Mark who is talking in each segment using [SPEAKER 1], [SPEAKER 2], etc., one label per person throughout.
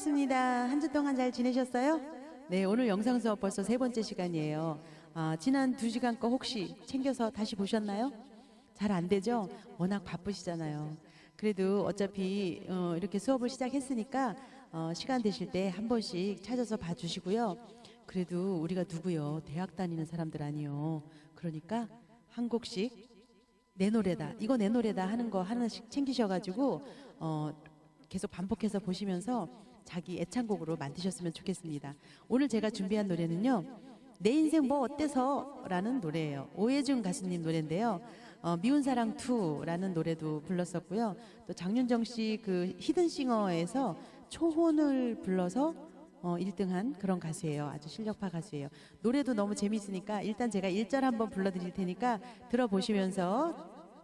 [SPEAKER 1] 반갑습니다. 한 주 동안 잘 지내셨어요? 네, 오늘 영상 수업 벌써 세 번째 시간이에요. 아, 지난 두 시간 거 혹시 챙겨서 다시 보셨나요? 잘 안 되죠? 워낙 바쁘시잖아요. 그래도 어차피 어, 이렇게 수업을 시작했으니까 어, 시간 되실 때 한 번씩 찾아서 봐주시고요. 그래도 우리가 누구요? 대학 다니는 사람들 아니요. 그러니까 한 곡씩 내 노래다. 이거 내 노래다 하는 거 하나씩 챙기셔가지고 어, 계속 반복해서 보시면서 자기 애창곡으로 만드셨으면 좋겠습니다. 오늘 제가 준비한 노래는요. 내 인생 뭐 어때서 라는 노래예요. 오해준 가수님 노래인데요. 어, 미운 사랑 2라는 노래도 불렀었고요. 또 장윤정 씨 그 히든싱어에서 초혼을 불러서 어, 1등한 그런 가수예요. 아주 실력파 가수예요. 노래도 너무 재밌으니까 일단 제가 1절 한번 불러드릴 테니까 들어보시면서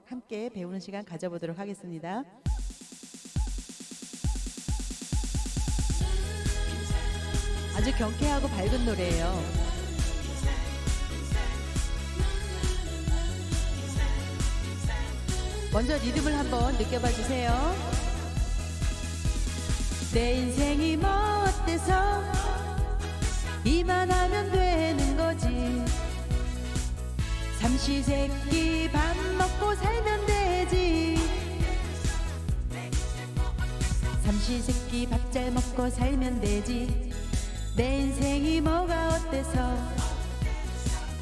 [SPEAKER 1] 함께 배우는 시간 가져보도록 하겠습니다. 아주 경쾌하고 밝은 노래예요. 먼저 리듬을 한번 느껴봐 주세요. 내 인생이 뭐 어때서 이만하면 되는 거지 삼시세끼 밥 먹고 살면 되지 삼시세끼 밥 잘 먹고 살면 되지 내 인생이 뭐가 어때서?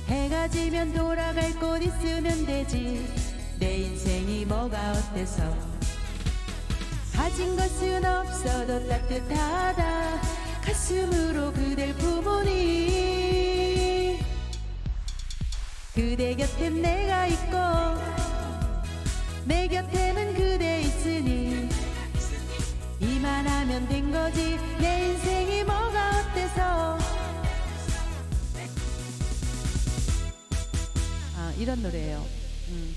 [SPEAKER 1] 해가 지면 돌아갈 곳 있으면 되지. 내 인생이 뭐가 어때서? 가진 것은 없어도 따뜻하다. 가슴으로 그댈 품으니. 그대 곁엔 내가 있고 내 곁에는 그대 있으니 이만하면 된 거지 내 인생이 뭐가 어때서 아 이런 노래예요 음.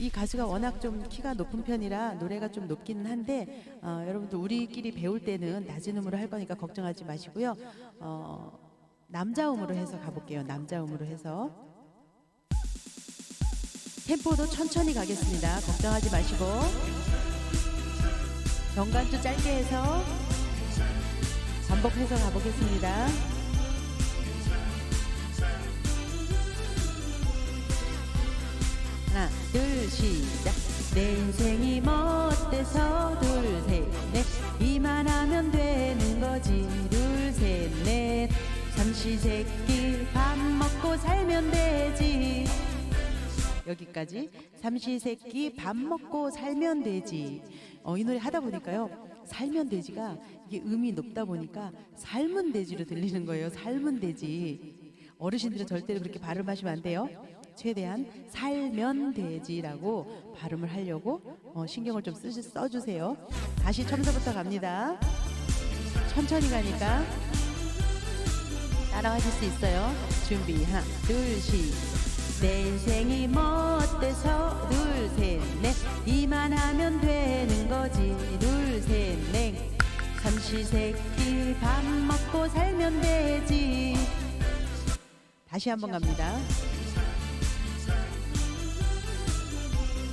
[SPEAKER 1] 이 가수가 워낙 좀 키가 높은 편이라 노래가 좀 높기는 한데 어, 여러분들 우리끼리 배울 때는 낮은 음으로 할 거니까 걱정하지 마시고요. 어, 남자 음으로 해서 가볼게요. 남자 음으로 해서 템포도 천천히 가겠습니다. 걱정하지 마시고 정관도 짧게 해서 반복해서 가보겠습니다. 하나 둘 시작. 내 인생이 뭐 어때서 둘 셋 넷. 이만하면 되는 거지. 둘 셋 넷. 삼시세끼 밥 먹고 살면 되지. 여기까지. 삼시세끼 밥 먹고 살면 되지 어, 이 노래 하다 보니까요 살면 되지가 이게 음이 높다 보니까 삶은 돼지로 들리는 거예요 삶은 돼지 어르신들은 절대로 그렇게 발음하시면 안 돼요 최대한 살면 되지라고 발음을 하려고 어, 신경을 좀 쓰, 써주세요. 다시 처음부터 갑니다. 천천히 가니까 따라하실 수 있어요. 준비 하나 둘셋 내 인생이 뭐 어때서. 둘 셋 넷. 이만 하면 되는 거지. 둘 셋 넷. 삼시세끼 밥 먹고 살면 되지. 다시 한번 갑니다.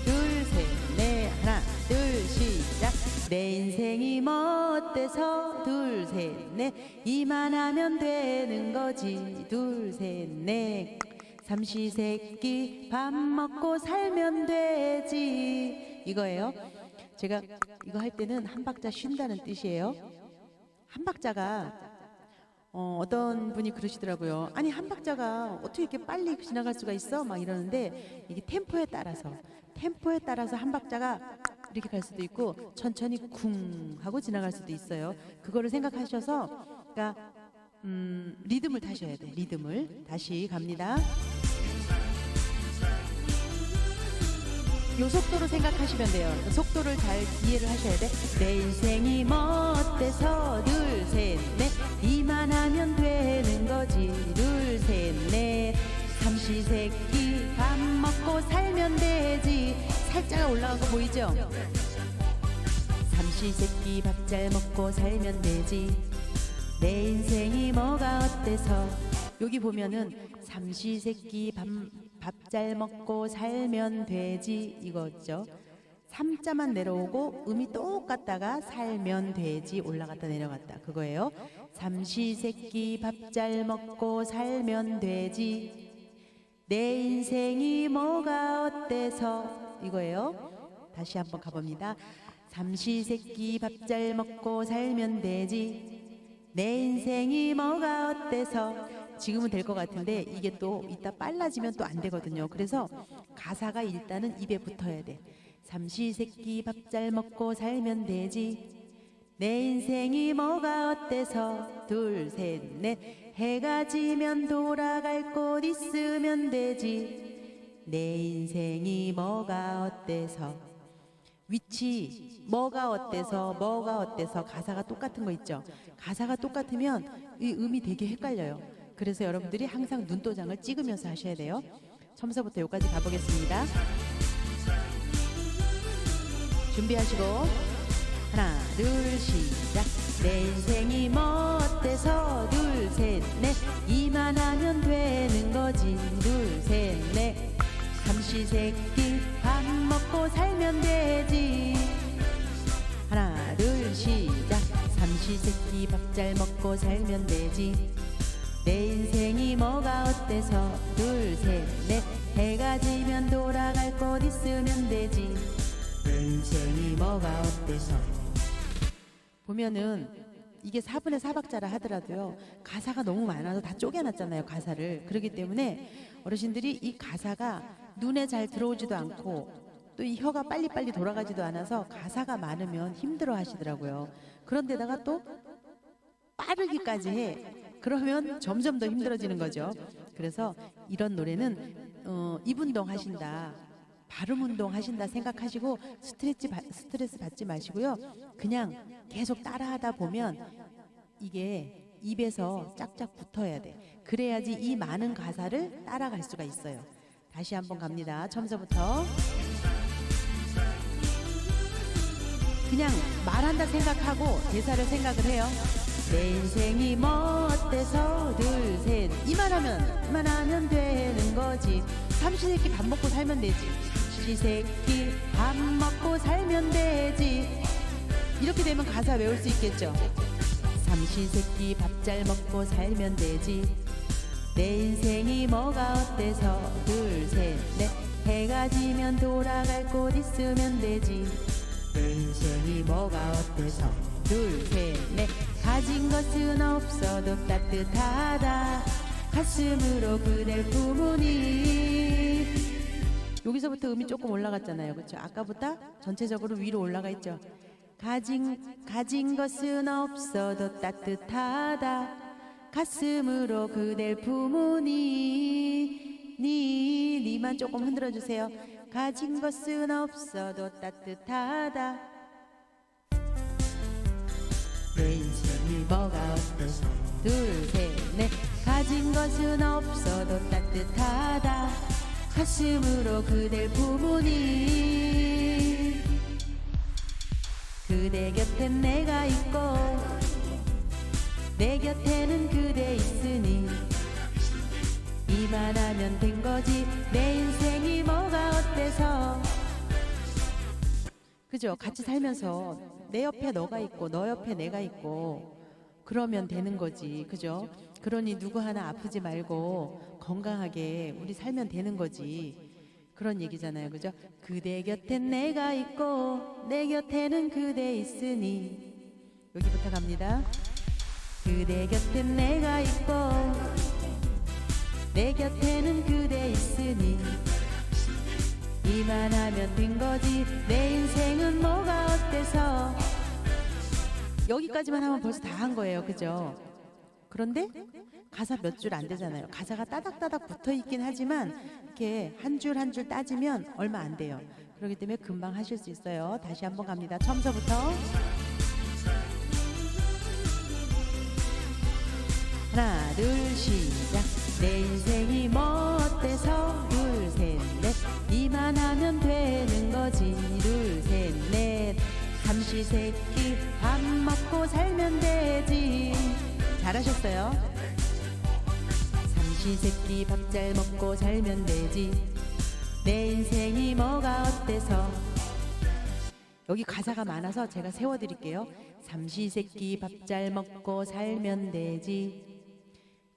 [SPEAKER 1] 둘 셋 넷. 하나 둘 시작. 내 인생이 뭐 어때서. 둘 셋 넷. 이만 하면 되는 거지. 둘 셋 넷 삼시세끼 밥 먹고 살면 되지 이거예요 제가 이거 할 때는 한 박자 쉰다는 뜻이에요 한 박자가 어, 어떤 분이 그러시더라고요. 아니 한 박자가 어떻게 이렇게 빨리 지나갈 수가 있어? 막 이러는데 이게 템포에 따라서 템포에 따라서 한 박자가 이렇게 갈 수도 있고 천천히 쿵 하고 지나갈 수도 있어요. 그거를 생각하셔서 그러니까 음, 리듬을 타셔야 돼. 리듬을 다시 갑니다. 요 속도로 생각하시면 돼요. 그 속도를 잘 이해를 하셔야 돼. 내 인생이 뭐 어때서 둘, 셋, 넷 이만 하면 되는 거지 둘, 셋, 넷 삼시세끼 밥 먹고 살면 되지 살짝 올라간 거 보이죠? 삼시세끼 밥 잘 먹고 살면 되지 내 인생이 뭐가 어때서 여기 보면은 삼시세끼 밥 잘 먹고 살면 되지 이거죠 삼자만 내려오고 음이 똑같다가 살면 되지 올라갔다 내려갔다 그거예요. 삼시 세끼 밥 잘 먹고 살면 되지 내 인생이 뭐가 어때서 이거예요. 다시 한번 가봅니다. 삼시 세끼 밥 잘 먹고 살면 되지 내 인생이 뭐가 어때서 지금은 될 것 같은데 이게 또 이따 빨라지면 또 안 되거든요. 그래서 가사가 일단은 입에 붙어야 돼. 삼시 세끼 밥 잘 먹고 살면 되지. 내 인생이 뭐가 어때서 둘, 셋, 넷 해가 지면 돌아갈 곳 있으면 되지. 내 인생이 뭐가 어때서 위치 뭐가 어때서 뭐가 어때서 가사가 똑같은 거 있죠. 가사가 똑같으면 이 음이 되게 헷갈려요. 그래서 여러분들이 항상 눈도장을 찍으면서 하셔야 돼요. 처음서부터 여기까지 가보겠습니다. 준비하시고. 하나 둘 시작. 내 인생이 뭐 어때서 둘 셋 넷. 이만 하면 되는 거지. 둘 셋 넷. 삼시세끼 밥 먹고 살면 되지. 하나 둘 시작. 삼시세끼 밥 잘 먹고 살면 되지 내 인생이 뭐가 어때서? 둘 셋 넷. 해가 지면 돌아갈 곳 있으면 되지. 내 인생이 뭐가 어때서? 보면은 이게 4분의 4박자라 하더라도요. 가사가 너무 많아서 다 쪼개놨잖아요 가사를. 그렇기 때문에 어르신들이 이 가사가 눈에 잘 들어오지도 않고 또 이 혀가 빨리빨리 돌아가지도 않아서 가사가 많으면 힘들어 하시더라고요. 그런데다가 또 빠르기까지 해 그러면 점점 더 힘들어지는 거죠 그래서 이런 노래는 어, 입 운동 하신다 발음 운동 하신다 생각하시고 스트레스, 받- 스트레스 받지 마시고요. 그냥 계속 따라하다 보면 이게 입에서 짝짝 붙어야 돼. 그래야지 이 많은 가사를 따라갈 수가 있어요. 다시 한번 갑니다. 처음서부터. 그냥 말한다 생각하고 대사를 생각을 해요. 내 인생이 뭐 어때서 둘, 셋. 이만 하면, 이만 하면 되는 거지. 삼시세끼 밥 먹고 살면 되지. 삼시세끼 밥 먹고 살면 되지. 이렇게 되면 가사 외울 수 있겠죠. 삼시세끼 밥 잘 먹고 살면 되지. 내 인생이 뭐가 어때서 둘, 셋, 넷. 해가 지면 돌아갈 곳 있으면 되지. 내 인생이 뭐가 어때서 둘, 셋, 넷. 가진 것은 없어도 따뜻하다. 가슴으로 그댈 품으니. 여기서부터 음이 조금 올라갔잖아요. 그렇죠? 아까보다 전체적으로 위로 올라가 있죠. 가진 가진 것은 없어도 따뜻하다. 가슴으로 그댈 품으니 니 니만 조금 흔들어 주세요. 가진 것은 없어도 따뜻하다. 어때서 둘셋넷. 가진 것은 없어도 따뜻하다. 가슴으로 그댈 품으니 그대 곁엔 내가 있고 내 곁에는 그대 있으니. 이만 하면 된 거지. 내 인생이 뭐가 어때서? 그죠? 같이 살면서 내 옆에 너가 있고 너 옆에 내가 있고 그러면 되는 거지. 그죠? 그러니 누구 하나 아프지 말고 건강하게 우리 살면 되는 거지. 그런 얘기잖아요. 그죠? 그대 곁엔 내가 있고 내 곁에는 그대 있으니 여기부터 갑니다. 그대 곁엔 내가 있고 내 곁에는 그대 있으니 이만하면 된 거지 내 인생은 뭐가 어때서 여기까지만 하면 벌써 다 한 거예요. 그죠? 그런데 가사 몇 줄 안 되잖아요. 가사가 따닥따닥 붙어 있긴 하지만 이렇게 한 줄 한 줄 따지면 얼마 안 돼요. 그렇기 때문에 금방 하실 수 있어요. 다시 한번 갑니다. 처음서부터. 하나 둘 시작. 내 인생이 뭐 어때서. 둘 셋 넷. 이만 하면 되는 거지. 둘 셋 넷 삼시세끼 밥 먹고 살면 되지 잘하셨어요 삼시세끼 밥 잘 먹고 살면 되지 내 인생이 뭐가 어때서 여기 가사가 많아서 제가 세워드릴게요. 삼시세끼 밥 잘 먹고 살면 되지.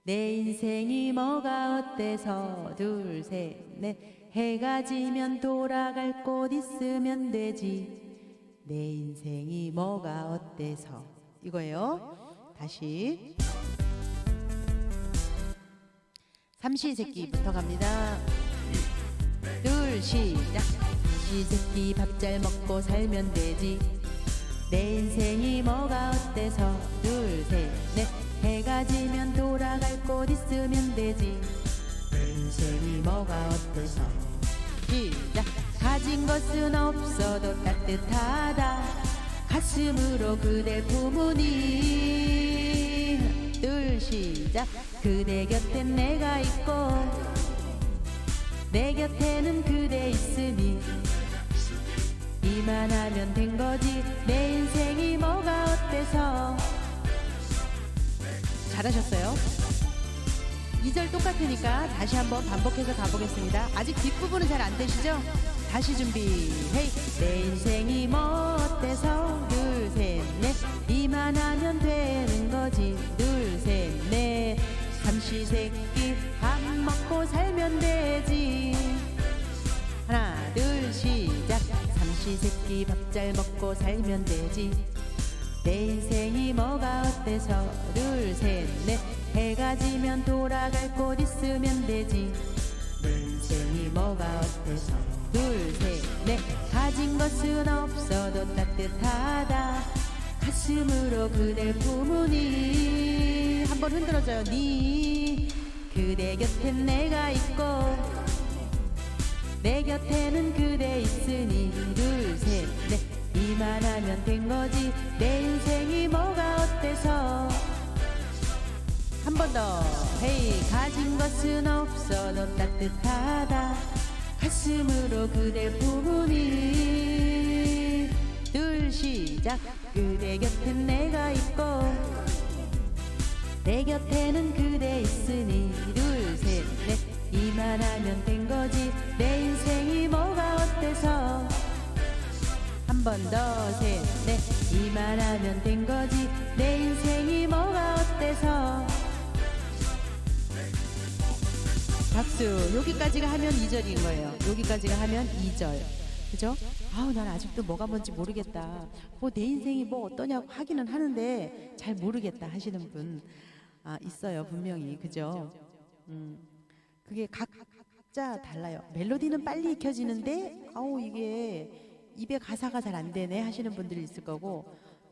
[SPEAKER 1] 내 인생이 뭐가 어때서 둘 셋 넷 해가 지면 돌아갈 곳 있으면 되지. 내 인생이 뭐가 어때서 이거예요. 다시 삼시세끼부터 갑니다. 둘 시작. 삼시세끼 밥 잘 먹고 살면 되지. 내 인생이 뭐가 어때서 둘 셋넷 해가 지면 돌아갈 곳 있으면 되지. 내 인생이 뭐가 어때서 시작. 가진 것은 없어도 따뜻하다. 가슴으로 그댈 품으니 둘 시작. 그대 곁엔 내가 있고 내 곁에는 그대 있으니 이만하면 된 거지 내 인생이 뭐가 어때서 잘하셨어요 2절 똑같으니까 다시 한번 반복해서 가보겠습니다 아직 뒷부분은 잘 안 되시죠? 다시 준비 헤이 내 인생이 뭐 어때서. 둘 셋 넷. 이만 하면 되는 거지. 둘 셋 넷. 삼시 세끼 밥 먹고 살면 되지. 하나 둘 시작. 삼시 세끼 밥 잘 먹고 살면 되지. 내 인생이 뭐가 어때서? 둘 셋 넷. 해가 지면 돌아갈 곳 있으면 되지. 내 인생이 뭐가 어때서 둘 셋 넷. 가진 것은 없어도 따뜻하다. 가슴으로 그댈 품으니. 한번 흔들어줘요. 니. 그대 곁엔 내가 있고 내 곁에는 그대 있으니. 둘 셋 넷. 이만 하면 된 거지. 내 인생이 뭐가 어때서? 한 번 더. 헤이. 가진 것은 없어도 따뜻하다 가슴으로 품으니. 둘 시작. 그대 곁엔 내가 있고 내 곁에는 그대 있으니. 둘 셋 넷. 이만 하면 된 거지. 내 인생이 뭐가 어때서? 한 번 더 셋 넷. 이만 하면 된 거지. 내 인생이 뭐가 어때서 박수. 여기까지가 하면 2절인 거예요. 여기까지가 하면 2절. 그죠? 아우 난 아직도 뭐가 뭔지 모르겠다. 뭐 내 인생이 뭐 어떠냐고 하기는 하는데 잘 모르겠다 하시는 분 아, 있어요 분명히. 그죠? 음, 그게 각자 달라요. 멜로디는 빨리 익혀지는데 아우 이게 입에 가사가 잘 안 되네 하시는 분들이 있을 거고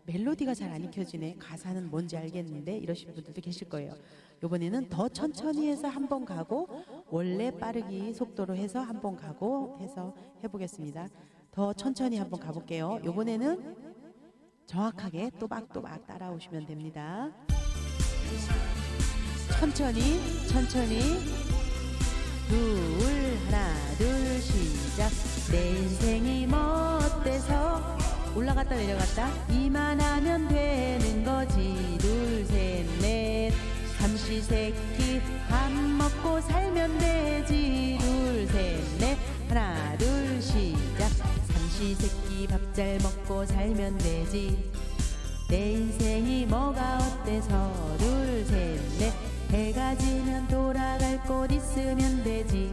[SPEAKER 1] 멜로디가 잘 안 익혀지네. 가사는 뭔지 알겠는데 이러시는 분들도 계실 거예요 이번에는 더 천천히 해서 한 번 가고 원래 빠르기 속도로 해서 한 번 가고 해서 해보겠습니다. 더 천천히 한번 가볼게요. 이번에는 정확하게 또박또박 따라오시면 됩니다. 천천히 천천히. 둘 하나 둘 시작. 내 인생이 뭐 어때서 올라갔다 내려갔다. 이만 하면 되는 거지. 둘셋넷 삼 시세끼 밥 먹고 살면 되지. 둘 셋 넷. 하나 둘 시작. 삼시세끼 밥 잘 먹고 살면 되지. 내 인생이 뭐가 어때서? 둘 셋 넷. 해가 지면 돌아갈 곳 있으면 되지.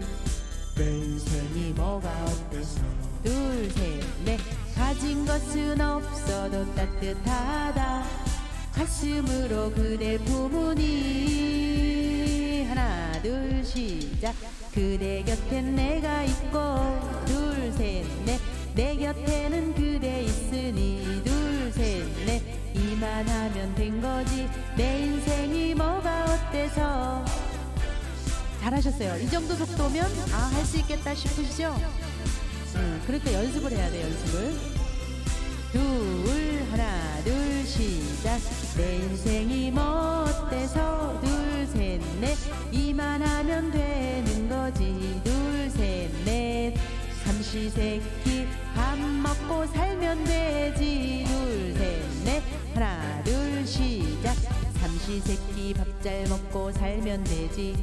[SPEAKER 1] 내 인생이 뭐가 어때서? 둘 셋 넷. 가진 것은 없어도 따뜻하다 가슴으로 그댈 품으니 하나 둘 시작. 그대 곁엔 내가 있고 둘 셋 넷. 내 곁에는 그대 있으니 둘 셋 넷. 이만 하면 된 거지. 내 인생이 뭐가 어때서? 잘하셨어요. 이 정도 속도면 아 할 수 있겠다 싶으시죠? 음, 그러니까 연습을 해야 돼 연습을. 둘 시세끼 밥 먹고 살면 되지. 둘 셋 넷. 하나 둘 시작. 삼시세끼 밥 잘 먹고 살면 되지.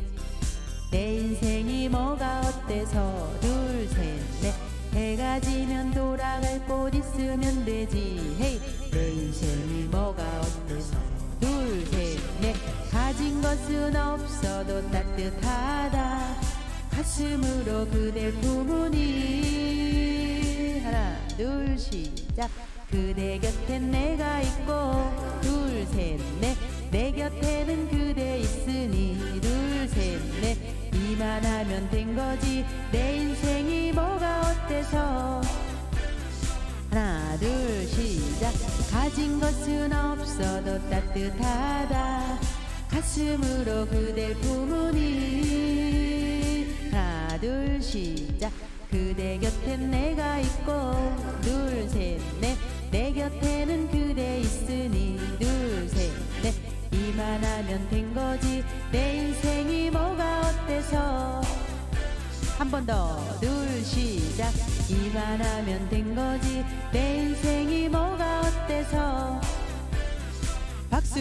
[SPEAKER 1] 내 인생이 뭐가 어때서? 둘 셋 넷. 해가 지면 돌아갈 곳 있으면 되지. 헤이. 내 인생이 뭐가 어때서? 둘 셋 넷. 가진 것은 없어도 따뜻하다 가슴으로 그댈 품으니 하나 둘 시작. 그대 곁엔 내가 있고 둘 셋 넷. 내 곁에는 그대 있으니 둘 셋 넷. 이만 하면 된 거지. 내 인생이 뭐가 어때서? 하나 둘 시작. 가진 것은 없어도 따뜻하다. 가슴으로 그댈 품으니 둘 시작. 그대 곁엔 내가 있고 둘 셋 넷. 내 곁에는 그대 있으니 둘 셋 넷. 이만하면 된 거지. 내 인생이 뭐가 어때서? 한 번 더. 둘 시작. 이만하면 된 거지. 내 인생이 뭐가 어때서? 박수.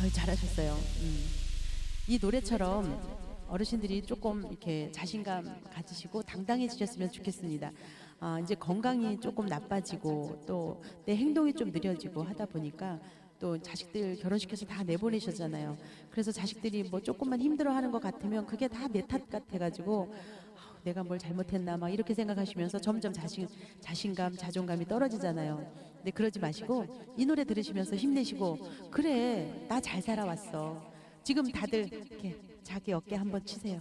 [SPEAKER 1] 아유, 잘하셨어요. 음. 이 노래처럼 어르신들이 조금 이렇게 자신감 가지시고 당당해지셨으면 좋겠습니다. 아, 이제 건강이 조금 나빠지고 또 내 행동이 좀 느려지고 하다 보니까 또 자식들 결혼시켜서 다 내보내셨잖아요. 그래서 자식들이 뭐 조금만 힘들어하는 것 같으면 그게 다 내 탓 같아가지고 내가 뭘 잘못했나 막 이렇게 생각하시면서 점점 자신 자신감, 자존감이 떨어지잖아요. 근데 그러지 마시고 이 노래 들으시면서 힘내시고 그래 나 잘 살아왔어. 지금 다들 이렇게 자기 어깨 한번 치세요.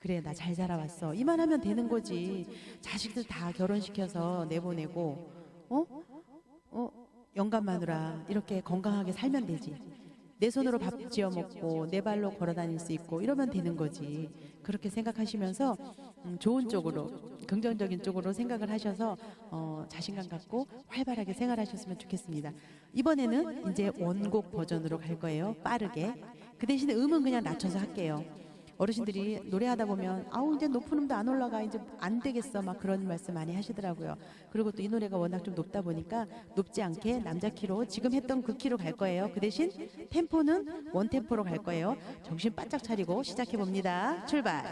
[SPEAKER 1] 그래 나 잘 살아왔어. 이만하면 되는 거지. 자식들 다 결혼시켜서 내보내고 어? 어? 영감 마누라 이렇게 건강하게 살면 되지. 내 손으로 밥 지어 먹고 내 발로 걸어 다닐 수 있고 이러면 되는 거지. 그렇게 생각하시면서 음, 좋은 쪽으로 긍정적인 쪽으로 생각을 하셔서 어, 자신감 갖고 활발하게 생활하셨으면 좋겠습니다. 이번에는 이제 원곡 버전으로 갈 거예요. 빠르게. 그 대신에 음은 그냥 낮춰서 할게요. 어르신들이 노래하다 보면 아우 이제 높은 음도 안 올라가 이제 안 되겠어 막 그런 말씀 많이 하시더라고요. 그리고 또 이 노래가 워낙 좀 높다 보니까 높지 않게 남자 키로 지금 했던 그 키로 갈 거예요. 그 대신 템포는 원 템포로 갈 거예요. 정신 바짝 차리고 시작해 봅니다. 출발.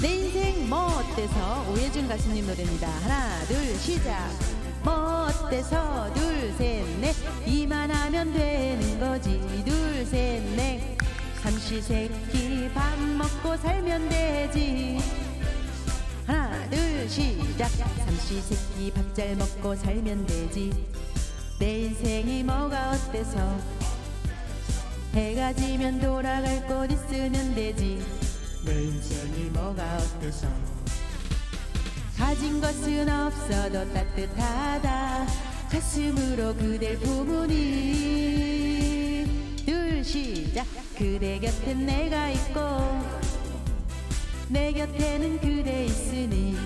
[SPEAKER 1] 내 인생 뭐 어때서 오예준 가수님 노래입니다. 하나 둘 시작. 뭐 어때서 둘 셋 넷. 이만 하면 되는 거지. 둘 셋 넷. 삼시세끼 밥 먹고 살면 되지. 하나 둘 시작. 삼시세끼 밥 잘 먹고 살면 되지. 내 인생이 뭐가 어때서? 해가 지면 돌아갈 곳 있으면 되지. 내 인생이 뭐가 어때서 가진 것은 없어도 따뜻하다. 가슴으로 그댈 품으니. 둘 시작. 그대 곁엔 내가 있고 내 곁에는 그대 있으니.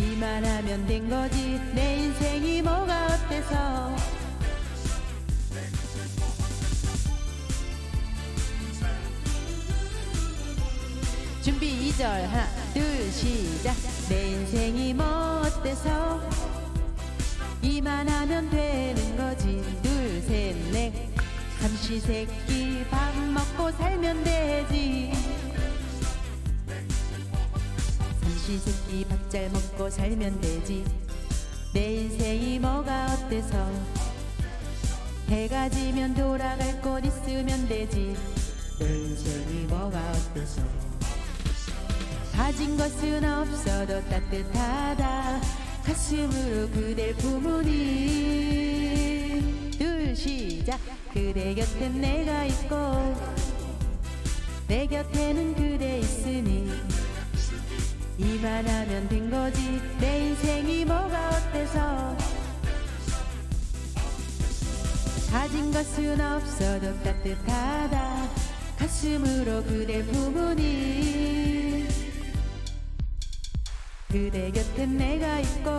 [SPEAKER 1] 이만하면 된 거지. 내 인생이 뭐가 어때서 2절 하나 둘 시작. 내 인생이 뭐 어때서 이만 하면 되는 거지. 둘 셋넷. 삼시세끼 밥 먹고 살면 되지. 삼시세끼 밥 잘 먹고 살면 되지. 내 인생이 뭐가 어때서? 해가 지면 돌아갈 곳 있으면 되지. 내 인생이 뭐가 어때서 가진 것은 없어도 따뜻하다. 가슴으로 그댈 품으니. 둘 시작. 그대 곁엔 내가 있고 내 곁에는 그대 있으니. 이만하면 된 거지. 내 인생이 뭐가 어때서? 가진 것은 없어도 따뜻하다. 가슴으로 그댈 품으니 그대 곁엔 내가 있고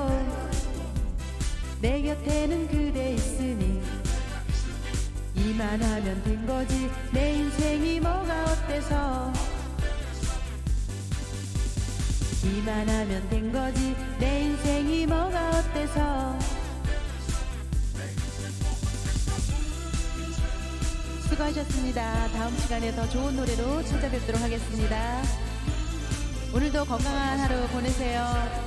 [SPEAKER 1] 내 곁에는 그대 있으니 이만하면 된 거지 내 인생이 뭐가 어때서 이만하면 된 거지 내 인생이 뭐가 어때서 수고하셨습니다. 다음 시간에 더 좋은 노래로 찾아뵙도록 하겠습니다. 오늘도 건강한 하루 보내세요.